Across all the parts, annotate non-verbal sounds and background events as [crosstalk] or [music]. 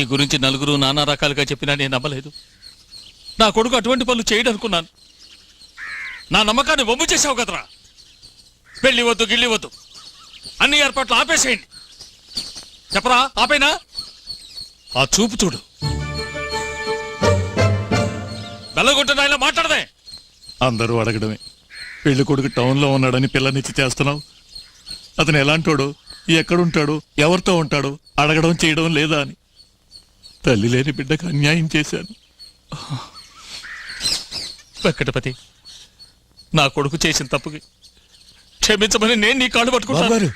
నీ గురించి నలుగురు నానా రకాలుగా చెప్పినా నేను నమ్మలేదు. నా కొడుకు అటువంటి పనులు చేయడనుకున్నాను. నా నమ్మకాన్ని వమ్ము చేసావు కదరా. పెళ్ళి వద్దు గిల్లి వద్దు. అన్ని ఏర్పాట్లు ఆపేసేయండి. చెప్పరా ఆపేనా? ఆ చూపు చూడు. బెల్లగొట్టిన ఆయన మాట్లాడదే. అందరూ అడగడమే. పెళ్ళి కొడుకు టౌన్లో ఉన్నాడని పిల్లనిచ్చి చేస్తున్నావు? అతను ఎలాంటోడు? ఎక్కడుంటాడు? ఎవరితో ఉంటాడు? అడగడం చేయడం లేదా అని. తల్లి లేని బిడ్డకు అన్యాయం చేశాను. వెంకటపతి నా కొడుకు చేసిన తప్పుకి క్షమించమని నేను నీ కాళ్ళు పట్టుకుంటాను.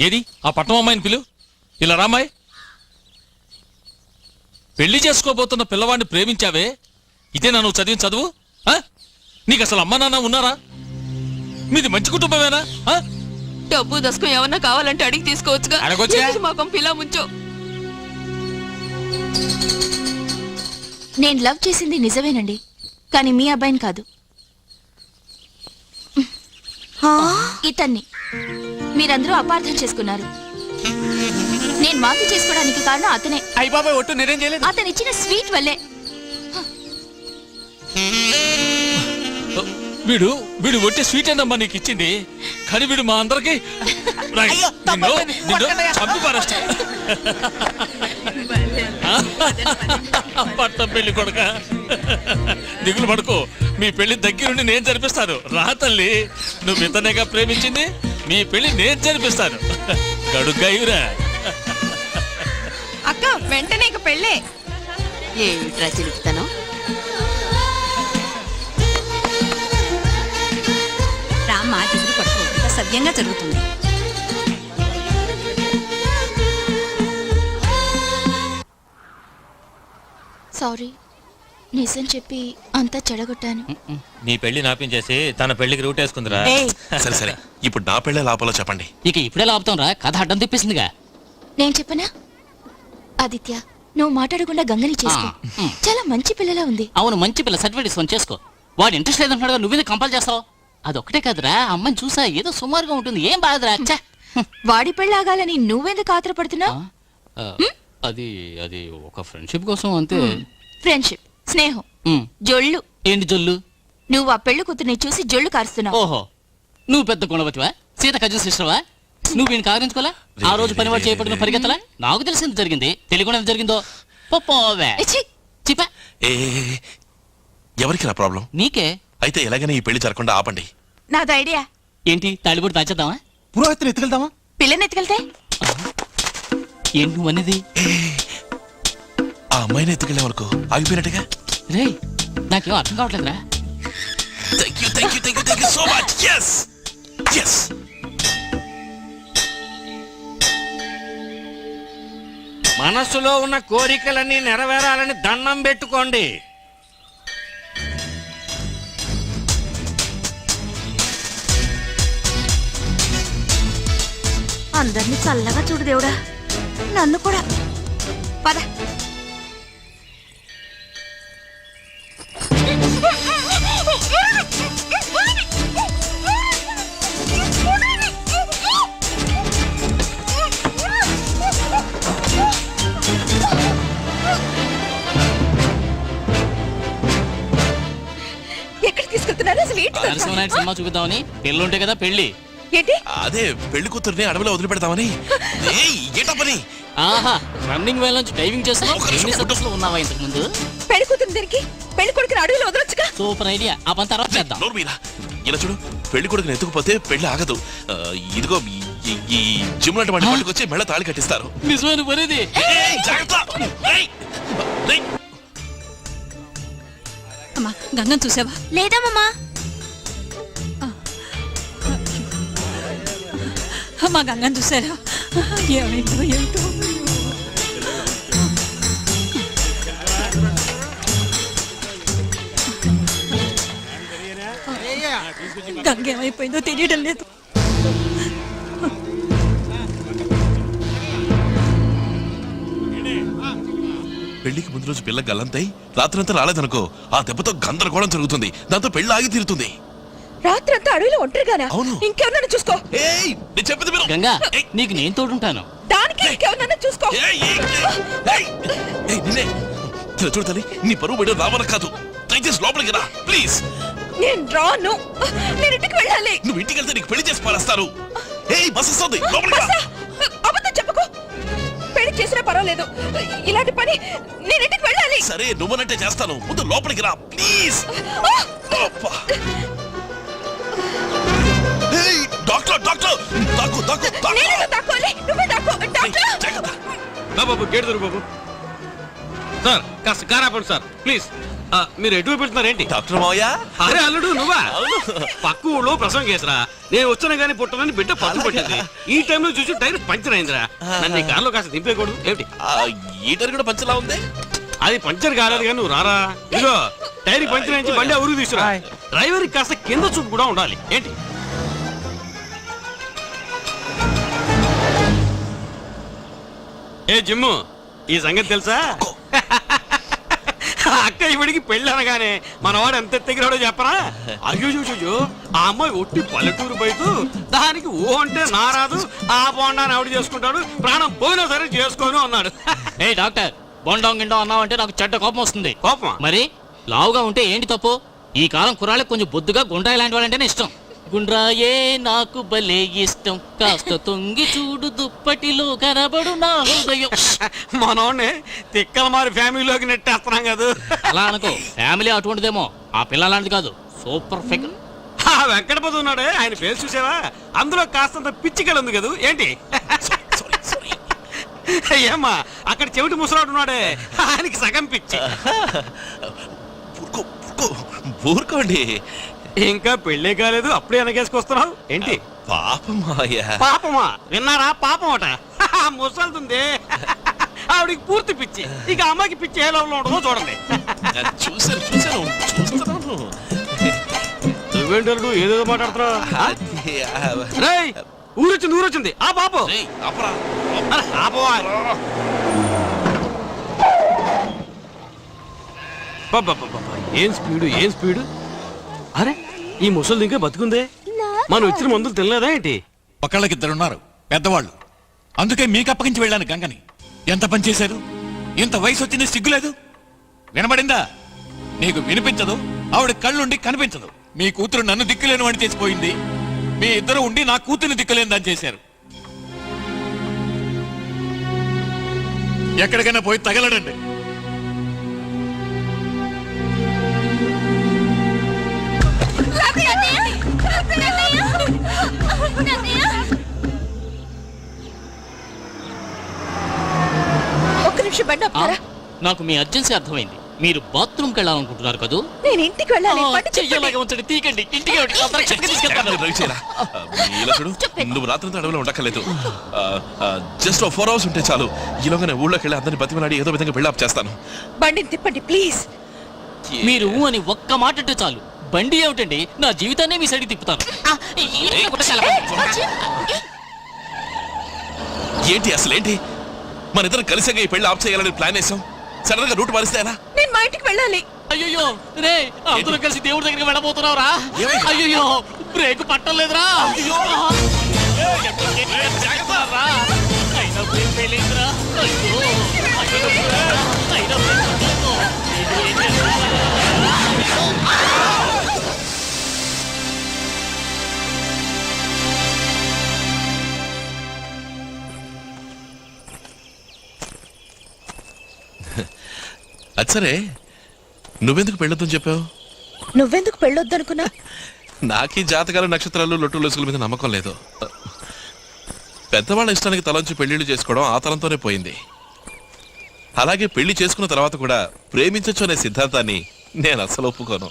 ఏది? ఆ పట్నం అమ్మాయిని పిలు. ఇలా రామాయ్ పెళ్ళి చేసుకోబోతున్న పిల్లవాడిని ప్రేమించావే. ఇదే నువ్వు చదివిన చదువు? ఆ? నీకు అసలు అమ్మా నాన్న ఉన్నారా? మీది మంచి కుటుంబమేనా? ఆ? డబ్బు దశకం ఏమన్నా కావాలంటే అడిగి తీసుకోవచ్చుగా. అడగొచ్చుగా? ఎందుకు మా పంపిలా ముంచో? నేను లవ్ చేసింది నిజమేనండి కానీ మీ అబ్బాయిని కాదు. ఇతన్ని. మీరందరూ అపార్థం చేసుకున్నారు. నేను మాఫీ చేసుకోవడానికి కారణం అతనే. అతను ఇచ్చిన స్వీట్ వల్లే. వీడు వీడు ఒట్టి స్వీట్ అన్నమ్మా నీకు ఇచ్చింది. కానీ వీడు మా అందరికి. పట్నం పెళ్ళి కొడక. దిగులు పడుకో. మీ పెళ్ళి దగ్గరుండి నేను జరిపిస్తాను. రా తల్లి. నువ్వు ఇతనేగా ప్రేమించింది మీ పెళ్ళి నేను జరిపిస్తాను. గడుగ్గా ఇవురా అక్క వెంటనే ఇక పెళ్ళే. ఏమిట్రా చిలుపుతాను సవ్యంగా జరుగుతుంది. సారీ నిజం చెప్పి అంతా చెడగొట్టాను. నీ పెళ్ళి నాపించేసి తన పెళ్ళికి రూట్ వేసుకుందిరా. సరే సరే. ఇప్పుడు నా పెళ్ళే లాపాలో చెప్పండి. ఇక ఇప్పుడే లాపుతాం రా. కథ అడ్డం తిప్పేసిందిగా. నేను చెప్పనా? ఆదిత్య నువ్వు మాట్లాడకుండా గంగని చేసుకో. చాలా మంచి పిల్లలా ఉంది. అవును మంచి పిల్ల. సర్టిఫికేట్ చేసుకో. వాడు ఇంట్రెస్ట్ లేదంటున్నాడు నువ్వేది కంపల్ చేస్తావు? అదొక్కటే కాదురా అమ్మని చూసా ఏదో సుమారుగా ఉంటుంది ఏం బాధరా? ఛే. వాడి పెళ్ళాగాలని నువ్వెందుకు ఆత్రపడుతున్నావు? ఆ, అది అది ఒక ఫ్రెండ్షిప్ కోసం అంతే. ఫ్రెండ్షిప్ స్నేహం ఉమ్. జొళ్ళు. ఏంటి జొల్లు నువ్వు ఆ పెళ్ళి కూతుర్ని చూసి జొళ్ళు కారుస్తున్నావు. ఓహో నువ్వు పెద్ద గుణవతివా సీత కజు సిస్టర్వా? నువ్వు వీడిని కాగరించుకోలే ఆ రోజు పనివాడు చేయబడిన పరిగెత్తలా? నాకు తెలిసింది జరిగింది. తెలియకుండా ఎంత జరిగిందో? పో పోవే. ఏ ఛీ! చిపా. ఏ ఎవరికి నా ప్రాబ్లం? నీకే. అయితే ఎలాగైనా ఈ పెళ్ళి జరగకుండా ఆపండి. నాది ఐడియా. ఏంటి తాళిబొడి దాచేద్దామా? పురోహితుని ఎత్తుకెళ్దామా? పిల్లని ఎత్తుకెళ్తే? ఏంటి నువ్వు అనేది ఆ అమ్మాయిని ఎత్తుకెళ్ళామనుకో ఆగిపోయినట్టుగా? రే నాకేం అర్థం కావట్లేదురా. Thank you thank you thank you thank you so much yes ఎస్ మనస్సులో ఉన్న కోరికలన్నీ నెరవేరాలని దండం పెట్టుకోండి. అందరినీ చల్లగా చూడు దేవుడా. నన్ను కూడా. పద. ఎక్కడ తీసుకెళ్తున్నారు అసలు ఏంటి సినిమా చూపిద్దామని. పెళ్ళి ఉంటే కదా పెళ్ళి. ఏంటి? అదే పెళ్ళి కూతుర్ని అడవిలో వదిలిపెడతామని. ఏయ్ ఏటా పని? ఆహా రన్నింగ్ వేల నుంచి డైవింగ్ చేస్తున్నావు. ఎన్ని సర్కస్లో ఉన్నావా ఇంతకు ముందు? పెళ్ళి కూతురు దీనికి? పెళ్ళి కొడుకుని అడవిలో వదలొచ్చుగా? Super idea. ఆ పని తర్వాత చేద్దాం. నోరు మీరా. ఇలా చూడు పెళ్ళి కొడుకుని ఎత్తుకుపోతే పెళ్ళి ఆగదు. ఆ, ఇదిగో ఈ- ఈ- ఈ జిమ్ లాంటి వాటి పట్టుకొచ్చి మెళ్ళ తాళి కట్టిస్తారు. నిజమైన పనిది. ఏయ్, జాగ్రత్త. ఏయ్, ఏయ్. అమ్మా గంగం చూసావా? లేదమ్మా మా గంగం చూసారా ఏమైందో ఏమిటో గంగ ఏమైపోయిందో తెలియడం లేదు పెళ్ళికి ముందు రోజు పిల్ల గల్లంతై రాత్రంతా రాలేదనుకో ఆ దెబ్బతో గందరగోళం జరుగుతుంది. దాంతో పెళ్ళి ఆగి తీరుతుంది. రాత్రంతా అడవిలో ఒంటరిగానా? అవును. ఇంకెవరన్నా చూసుకో. ఏయ్ నేను చెప్పింది గంగా ఏయ్, నీకు నేను తోడుంటాను. దానికి ఇంకెవరన్నా చూసుకో. ఏయ్, ఏయ్, ఏయ్, ఏయ్, నిన్నే. ఇలా చూడు తల్లి నీ పరువు బయట రావన కాదు. దయచేసి లోపలికి రా ప్లీజ్. నేను రాను. నేను ఇంటికి వెళ్ళాలి. నువ్వు ఇంటికి వెళ్తే నీకు పెళ్ళి చేసి పారేస్తారు. ఏయ్ బస్ వస్తుంది. లోపలికి రా. బస్సా? అబద్ధం చెప్పకు. పెళ్ళి చేసినా పర్వాలేదు. ఇలాంటి పని నేను ఇంటికి వెళ్ళాలి. సరే నువ్వనంటే చేస్తాను. ముందు లోపలికి రా ప్లీజ్. అబ్బా. దాక్కు దాక్కు నేను దాక్కోవాలి నువ్వే ఏయ్, డాక్టర్ బాబు గేట్ దొరు బాబు. సార్ కాస్త కారాపండి సార్. ప్లీజ్. ఆ, మీరు ఎటువైపు వెళ్తున్నారు ఏంటి? డాక్టర్ మావయ్య. అరే అల్లుడు నువ్వా. పక్క ఊళ్ళో ప్రసవం కేసరా నేను వచ్చిన గానీ పుట్టనని బిడ్డ పట్టు పట్టింది. ఈ టైంలో చూసి టైర్ పంచర్ అయిందిరా. నన్ను ఈ కార్లో కాస్త దింపేయకూడదు. ఏమిటి? ఆ, ఈటర్ కూడా పంచలా ఉంది? అది పంచర్ కాలేదు కానీ నువ్వు రారా. ఇదిగో టైర్ పంచర్ అయించి బండి ఊరు తీసుకురా. డ్రైవర్ కాస్త కింద చూపు కూడా ఉండాలి. ఏంటి? ఏ జిమ్ము? ఈ సంగతి తెలుసా? [laughs] అక్క ఇవిడికి పెళ్ళి అనగానే మనవాడు ఎంత ఎత్తగిరాడో చెప్పరా? అయ్యో అయ్యో ఆ అమ్మాయి ఒట్టి పల్లెటూరు బయట దానికి ఓ అంటే నారాదు ఆ బోండాన్ని ఆవిడ చేసుకుంటాడు ప్రాణం పోయినా సరే చేసుకోను అన్నాడు. [laughs] ఏ డాక్టర్ బొండం గిండం అన్నావంటే నాకు చెడ్డ కోపం వస్తుంది. కోపమా? మరి లావుగా ఉంటే ఏంటి తప్పు? ఈ కాలం కుర్రాళ్ళకి కొంచెం బొద్దుగా గుండ్రాయి లాంటి వాళ్ళంటేనే ఇష్టం. గుండ్రాయే నాకు భలే ఇష్టం. కాస్త తొంగి చూడు దుప్పటిలో కనబడు నా హృదయం. మనోడిని తిక్కల మారి ఫ్యామిలీలోకి నెట్టేస్తున్నాం కదా. అలా అనుకో. ఫ్యామిలీ అటువంటిదేమో. ఆ పిల్ల లాంటిది కాదు. సూపర్ ఆ వెంకటపతి ఉన్నాడే. ఆయన పేరు చూసావా? అందులో కాస్తంత పిచ్చికలు ఉంది కదా. ఏంటి? సారీ సారీ ఏమ్మా అక్కడ చెవిటి ముసలాడు ఉన్నాడే. ఆయనకి సగం పిచ్చి. ఊరుకోండి ఇంకా పెళ్ళే కాలేదు అప్పుడే వెనకేసుకొస్తున్నావు? ఏంటి? పాపం మావయ్య పాపమా? విన్నారా? పాపం అట ముసలుతుంది ఆవిడికి పూర్తి పిచ్చి. ఇక అమ్మాయికి పిచ్చి ఏ లెవెల్లో ఉంటుందో చూడండి. చూసాను చూసాను చూస్తున్నాను. నువ్వేంటారు మాట్లాడుతున్నావు? రేయ్ ఊరొచ్చింది ఊరొచ్చింది. ఆ పాపం. ఏం స్పీడు ఏం స్పీడు? అరే ఈ ముసలి ఇంకా బతుకుందే మనం ఇచ్చిన మందులు తినలేదా ఏంటి? ఒకళ్ళకిద్దరున్నారు పెద్దవాళ్ళు. అందుకే మీకు అప్పగించి వెళ్ళాను గంగని. ఎంత పని చేశారు? ఇంత వయసు వచ్చింది సిగ్గులేదు? వినబడిందా? నీకు వినిపించదు. ఆవిడ కళ్ళుండి కనిపించదు. మీ కూతురు నన్ను దిక్కులేని వాడిని చేసిపోయింది. మీ ఇద్దరు ఉండి నా కూతుర్ని దిక్కులేని దాన్ని చేశారు. ఎక్కడికైనా పోయి తగలడండి. నిమిషం బండి ఆపుతారా? నాకు మీ అర్జెన్సీ అర్థమైంది. మీరు బాత్రూమ్కి వెళ్ళాలనుకుంటున్నారు కదూ? నేను ఇంటికి వెళ్ళాలి తిప్పండి. చెయ్యలాగా ఉంచండి తీకండి. ఇంటికి వెళ్ళి తొందరగా చెప్పి తీసుకెళ్తాను. రవి చేయరా. ఆ, ఇలా చూడు నువ్వు రాత్రంతా అడవిలో ఉండక్కర్లేదు. జస్ట్ ఫోర్ అవర్స్ ఉంటే చాలు. ఈలోగానే ఊళ్ళోకి వెళ్ళి అందరిని బతిమలాడి ఏదో విధంగా బిల్డప్ చేస్తాను. బండిని తిప్పండి ప్లీజ్. మీరు ఊ అని ఒక్క మాట అంటే చాలు. బండి ఏమిటండి? నా జీవితాన్ని మీ సైడ్కి తిప్పుతాను ఆ. ఏంటి అసలు ఏంటి మన ఇద్దరం కలిసాగా ఈ పెళ్ళి ఆఫ్ చేయాలని ప్లాన్ వేసాం సడన్గా రూట్ మారిస్తే ఎలా నేను మా ఇంటికి వెళ్ళాలి. అయ్యో రే అందరూ కలిసి దేవుడి దగ్గరికి వెళ్ళబోతున్నావురా? అయ్యో! బ్రేక్ పట్టలేదురా. అయినా అది సరే. నువ్వెందుకు పెళ్ళొద్దని చెప్పావు? నువ్వెందుకు పెళ్ళొద్దనుకున్నా? [laughs] నాకీ జాతకాలు నక్షత్రాలు లొట్టు లొసుగుల మీద నమ్మకం లేదు. పెద్దవాళ్ళ ఇష్టానికి తలంచి పెళ్ళిళ్ళు చేసుకోవడం ఆ తలంతోనే పోయింది. అలాగే పెళ్ళి చేసుకున్న తర్వాత కూడా ప్రేమించచ్చు అనే సిద్ధాంతాన్ని నేను అసలు ఒప్పుకోను.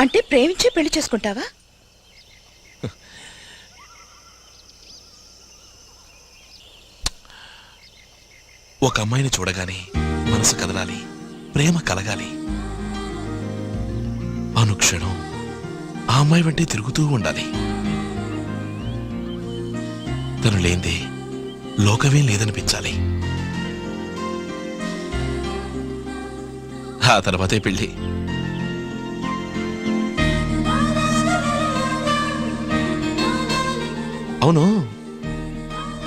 అంటే ప్రేమించి పెళ్ళి చేసుకుంటావా? ఒక అమ్మాయిని చూడగానే మనసు కదలాలి. ప్రేమ కలగాలి. అనుక్షణం ఆ అమ్మాయి వెంటే తిరుగుతూ ఉండాలి. తను లేందే లోకమే లేదనిపించాలి. ఆ తర్వాతే పెళ్ళి. అవును.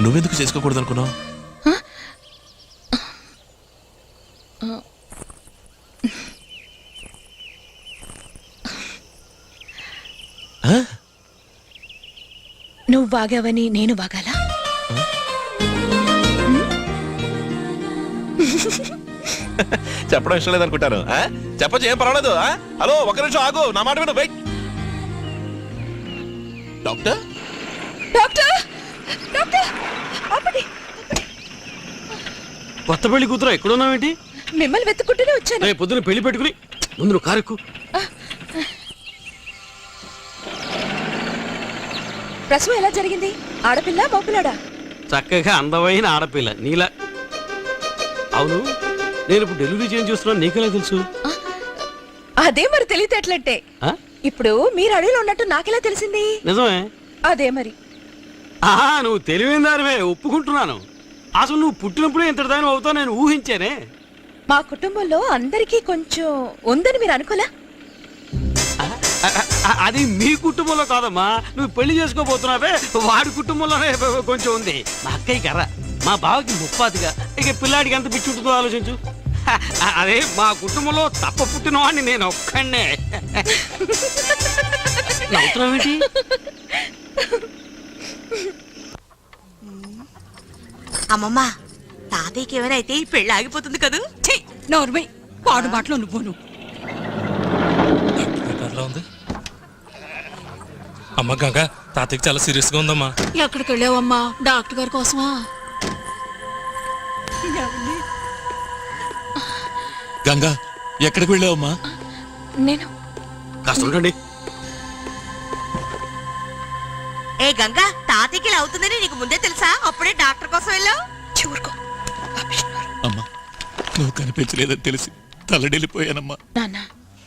నువ్వెందుకు చేసుకోకూడదనుకున్నావు? వాగావని నేను వాగాలా చెప్పడం ఇష్టం లేదనుకుంటాను. ఆ? చెప్పొచ్చు ఏం పర్వాలేదు ఆ? హలో ఒక నిమిషం ఆగు నా మాట విను వెయిట్. డాక్టర్? డాక్టర్! డాక్టర్! ఆపండి. కొత్త పెళ్ళి కూతురు ఎక్కడున్నావేంటి? మిమ్మల్ని వెతుక్కుంటూనే వచ్చాను. రేపు పొద్దున పెళ్ళి పెట్టుకుని ముందు నువ్వు కారెక్కు. ప్రసవం ఎలా జరిగింది? ఆడపిల్ల మగపిల్లాడా చక్కగా అందమైన ఆడపిల్ల నీలా. అవును నేను ఇప్పుడు డెలివరీ చేంజ్ చూస్తున్నాను నీకెలా తెలుసు? అదే మరి తెలియతేటలంటే ఆ? ఇప్పుడు మీరు అడవిలో ఉన్నట్టు నాకెలా తెలిసింది? నిజమే. అదే మరి. ఆహా నువ్వు తెలివైన దానివే ఒప్పుకుంటున్నాను. అసలు నువ్వు పుట్టినప్పుడే ఇంతటి దాని అవుతావు నేను ఊహించానే. మా కుటుంబంలో అందరికీ కొంచెం ఉందని మీరు అనుకోలా? అది మీ కుటుంబంలో కాదమ్మా. నువ్వు పెళ్ళి చేసుకోబోతున్నావే వాడి కుటుంబంలోనే కొంచెం ఉంది. మా అక్కయ్య కర్ర మా బావకి ముప్పాతిగా. ఇక పిల్లాడికి ఎంత పిచ్చి ఉంటుందో ఆలోచించు. అదే మా కుటుంబంలో తప్ప పుట్టిన వాడిని నేను ఒక్కడే నవ్వుతున్నావేంటి అమ్మమ్మ తాతయ్యకి ఏమైనా అయితే ఈ పెళ్ళి ఆగిపోతుంది కదూ? ఛీ! నోర్మై పాడు మాటలో నువ్వును ఎట్లా ఉంది అమ్మ గంగ తాతయ్యకి చాలా సీరియస్గా ఉందమ్మా. ఎక్కడికి వెళ్ళావమ్మా డాక్టర్ గారి కోసమా? గంగ ఎక్కడికి వెళ్ళావమ్మా? నేను కాస్త ఉండండి. ఏ గంగా తాతయ్యకి ఇలా అవుతుందని నీకు ముందే తెలుసా? అప్పుడే డాక్టర్ కోసం వెళ్ళావు? చూరుకో అమ్మా నువ్వు కనిపించలేదని తెలిసి తలడిల్లిపోయానమ్మా. నాన్న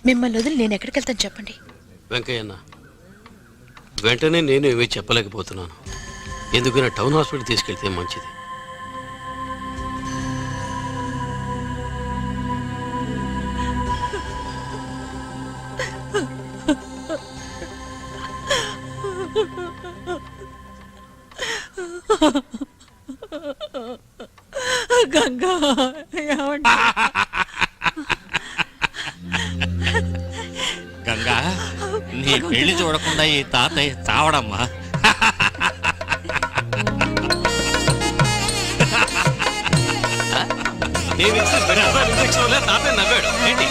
మిమ్మల్ని వదిలి నేను ఎక్కడికి వెళ్తాను చెప్పండి. వెంకయ్యన్న వెంటనే నేను ఏమీ చెప్పలేకపోతున్నాను ఎందుకైనా టౌన్ హాస్పిటల్ తీసుకెళ్తే మంచిది. ఈ తాతయ్య చావడమ్మా. తాతయ్య నవ్వాడు. ఏంటి?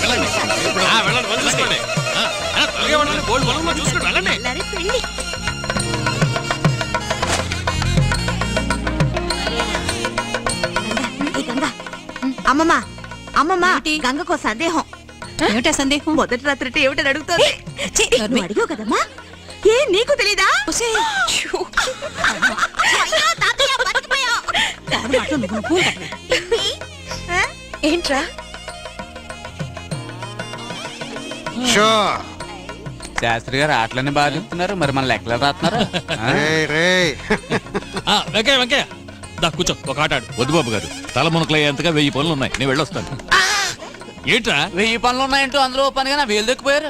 వెళ్ళండి ఆ, వెళ్ళండి చూసుకోండి త్వరగా చూసుకోండి అమ్మమ్మ అమ్మమ్మ గంగకో సందేహం. ఏమిటా సందేహం? మొదటి రాత్రి ఏమిటని అడుగుతుంది నువ్వు అడిగావు కదమ్మా? ఏ నీకు తెలీదా? ఏంట్రా? శాస్త్రి గారు ఆటలన్నీ బాగా చెప్తున్నారు. మరి మన లెక్కలు రాస్తున్నారు? వెంకయ్య వెంకయ్య. దా కూర్చో ఒక ఆట ఆడు. వద్దు బాబు గారు. తల మునకలయ్యేంతగా వెయ్యి పనులు ఉన్నాయి. నేను వెళ్ళొస్తాను. ఏంట్రా? వెయ్యి పనులు ఉన్నాయంటూ అందులో పనిగా నా వేలు దొక్కిపోయారు.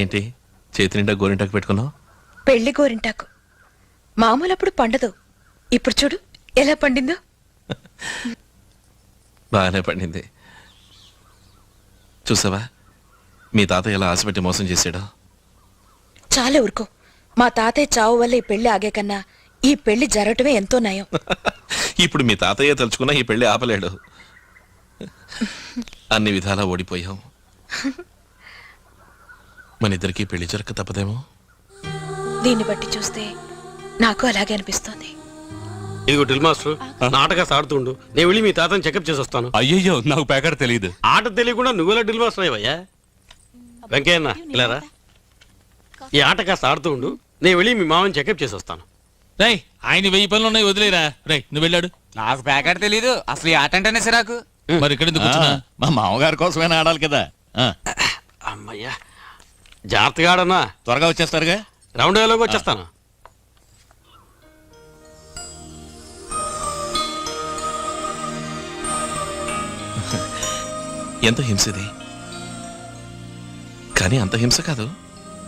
ఏంటి? చేతి నిండా గోరింటాకు పెట్టుకున్నావు? పెళ్ళి గోరింటాకు. మామూలప్పుడు పండదు. ఇప్పుడు చూడు ఎలా పండిందో. బాగానే పండింది. చూసావా? మీ తాతయ్య ఎలా ఆశపెట్టి మోసం చేశాడో? చాలే ఊరుకో. మా తాతయ్య చావు వల్ల ఈ పెళ్ళి ఆగే కన్నా ఈ పెళ్ళి జరగటమే ఎంతో నయం. [laughs] ఇప్పుడు మీ తాతయ్య తలుచుకున్నా ఈ పెళ్ళి ఆపలేడు. అన్ని విధాలా ఓడిపోయాం మన ఇద్దరికి పెళ్ళి జరగక తప్పదేమో? దీన్ని బట్టి చూస్తే నాకు అలాగే అనిపిస్తోంది. ఇదిగో డ్రిల్ మాస్టర్ నాటక సాడుతుండు నేను వెళ్ళి మీ తాతని చెకప్ చేసి వస్తాను అయ్యయ్యో నాకు ప్యాకెట్ తెలియదు ఆట తెలియకుండా నువ్వెలా డ్రిల్ మాస్టర్ అయ్యవయ్యా? వెంకయ్యన్న ఇలారా? ఈ ఆట కాస్త ఆడుతూ ఉండు. నేను వెళ్ళి మీ మామని చెకప్ చేసి వస్తాను రై ఆయన వెయ్యి పనులు ఉన్నాయి వదిలేరా? రై నువ్వు వెళ్ళాడు. నాకు ప్యాకెట్ తెలీదు. అసలు ఈ ఆట అంటేనే సిరాకు. మరి ఇక్కడ మా మామగారి కోసమైనా ఆడాలి కదా. అమ్మయ్యా జాగ్రత్తగా ఆడన్నా. త్వరగా వచ్చేస్తారుగా? రౌండ్ వేలోకి వచ్చేస్తాను. ఎంత హింసది కానీ అంత హింస కాదు.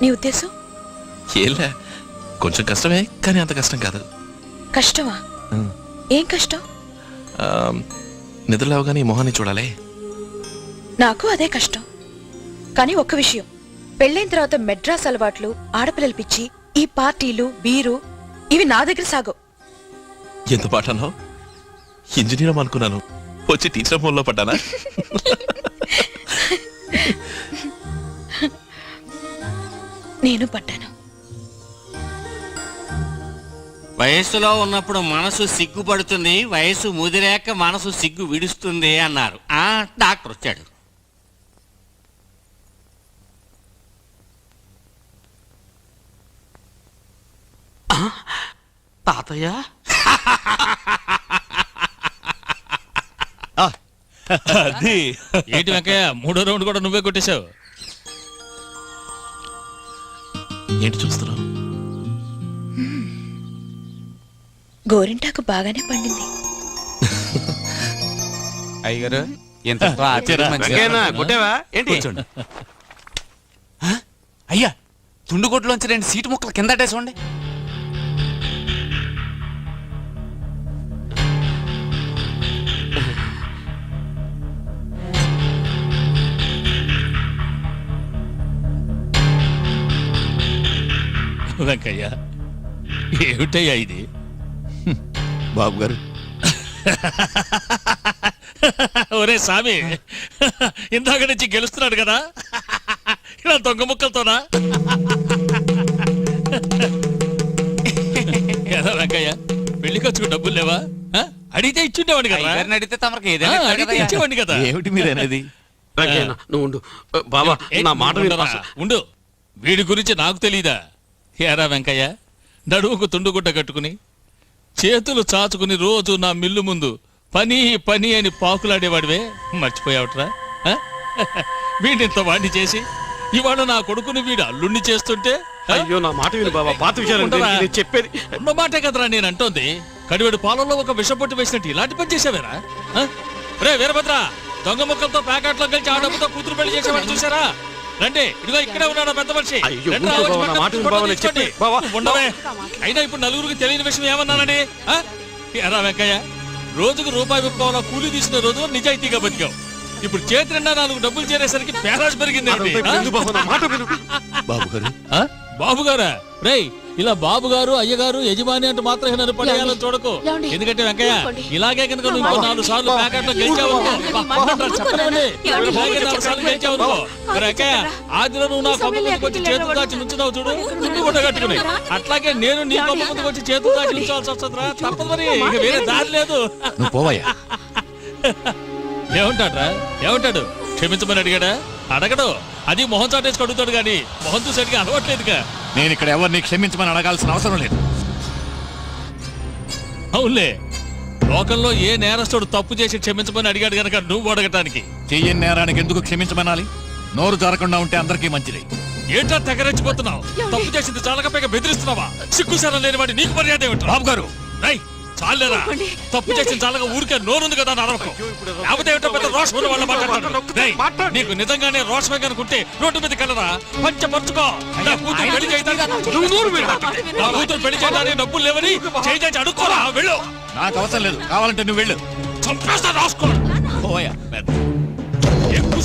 నీ ఉద్దేశం? ఏలే కొంచెం కష్టమే కానీ అంత కష్టం కాదు. కష్టమా. ఏం కష్టం? నిద్రలేవగానే మొహాన్ని చూడాలి. నాకు అదే కష్టం. కానీ ఒక్క విషయం. పెళ్ళైన తర్వాత మెడ్రాస్ అలవాట్లు ఆడపిల్లల పిచ్చి ఈ పార్టీలు బీరు ఇవి నా దగ్గర సాగో ఎంత పాట అన్నావు? ఇంజనీర్ అనుకున్నాను. వచ్చి టీచర్ మూలలో పడ్డానా? [laughs] నేను పడ్డాను. వయస్సులో ఉన్నప్పుడు మనసు సిగ్గుపడుతుంది వయసు ముదిరాక మనసు సిగ్గు విడుస్తుంది అన్నారు. ఆ డాక్టర్ వచ్చాడు. తాతయ్య? అది. ఏంటి వెంకయ్య మూడో రౌండ్ కూడా నువ్వే కొట్టేశావు? ఏంటి చూస్తున్నావు గోరింటాకు బాగానే పండింది. అయ్యగారు ఎంత కొట్టావా? ఏంటి? కూర్చోండి? అయ్యా తుండుగొడ్లోంచి రెండు సీటు ముక్కలు కింద చూడండి వెంకయ్య ఏమిటయ్యా ఇది? బాబు గారు. ఒరే స్వామి ఇందాక నుంచి గెలుస్తున్నాడు కదా? ఇలా దొంగ ముక్కలతోనా? ఎలా వెంకయ్య పెళ్ళి ఖర్చుకు డబ్బులు లేవా? ఆ? అడిగితే ఇచ్చుండేవాడు కదా? అడిగితే తమరికి ఆ, ఏదైనా ఇస్తారు అడిగితే కదయ్యా. ఇచ్చేవాడిని కదా? ఏమిటి మీరు అనేది? నువ్వు ఉండు. బాబా ఏ, నా మాట విను. ఉండరా? ఫస్ట్. ఉండు. వీడి గురించి నాకు తెలీదా? ఏరా వెంకయ్య నడువుకు తుండుగుడ్డ కట్టుకుని చేతులు చాచుకుని రోజు నా మిల్లు ముందు పని పని అని పాకులాడేవాడివే మర్చిపోయావట్రా? వీడింత వాడిని చేసి ఇవాళ నా కొడుకుని వీడు అల్లుణ్ణి చేస్తుంటే? అయ్యో నా మాట విను బాబా పాత విషయాలు చెప్పేది ఉన్న మాటే కదరా నేను అంటోంది కడివేడు పాలలో ఒక విషపొట్టు వేసినట్టు ఇలాంటి పని చేసావేరా? రే వీరభద్ర దొంగ ముక్కలతో ప్యాకెట్లో కలిసి ఆ డబ్బుతో కూతురు పెళ్ళి చేసేవాడు చూసారా రండి. ఇదిగో ఇక్కడే ఉన్నాడు పెద్ద మనిషి. ఉండవే. అయినా ఇప్పుడు నలుగురికి తెలియని విషయం ఏమన్నానని? ఆ? ఎరా వెంకయ్య రోజుకు రూపాయి ముప్పావుల కూలి తీసుకునే రోజు నిజాయితీగా బతికావు. ఇప్పుడు చేతి నిండా నాలుగు డబ్బులు చేరేసరికి పేరాజ్ పెరిగింది బాబు గారు? బాబు గారా రేయ్ ఇలా బాబు గారు అయ్యగారు యజమాని అంటూ మాత్రం నన్ను పడేయాలని చూడకు? ఎందుకంటే వెంకయ్య. ఇలాగే కనుక నువ్వు ఇంకో నాలుగు సార్లు నాలుగు సార్లు గెలిచావు వెంకయ్య ఆదిలో నువ్వు నా కొమ్మ ముందుకు వచ్చి చేతులు దాచి. నుంచున్నావు చూడు. నువ్వు కూడా కట్టుకుని. అట్లాగే నేను నీ కొమ్మ ముందుకు వచ్చి చేతులు దాచి నుంచోవాల్సి వస్తుందిరా. తప్పదు మరి. ఇక వేరే దారి లేదు. పోవయ్యా. [laughs] ఏమంటాడ్రా? ఏమంటాడు? క్షమించమని అడిగాడా? అడగడు. అది మొహం చాటేసి కడుగుతాడు కానీ మొహం చూసేటికి అలవాట్లేదుగా. నేను ఇక్కడ ఎవరిని క్షమించమని అడగాల్సిన అవసరం లేదు. అవునులే. లోకంలో ఏ నేరస్తుడు తప్పు చేసి క్షమించమని అడిగాడు గనక నువ్వు అడగటానికి? చెయ్యని నేరానికి ఎందుకు క్షమించమనాలి? నోరు జారకుండా ఉంటే అందరికీ మంచిది. ఏంటో తెగరెచ్చిపోతున్నావు? తప్పు చేసింది చాలకపోయిగా బెదిరిస్తున్నావా? సిగ్గుశాలం లేని వాడి నీకు మర్యాద ఏమిటి బాబు గారు రై చాలేరా? తప్పు చేసిన చాలగా ఊరికే నోరుంది కదా అని అరవకు లేకపోతే ఏమిటో పెద్ద రోషం వాళ్ళ మాట్లాడతాడు నీకు నిజంగానే రోషమే కనుకుంటే రోడ్డు మీద కలరా పంచపరుచుకో. నా కూతురు పెళ్ళి చేయడానికి నువ్వు నోరు మీద నా కూతురు పెళ్ళి చేయడానికి డబ్బులు లేవని చేయి చేసి అడుక్కోరా వెళ్ళు. నాకు అవసరం లేదు. కావాలంటే నువ్వు వెళ్ళు. చంపేస్తా రాసుకో ఎక్కువ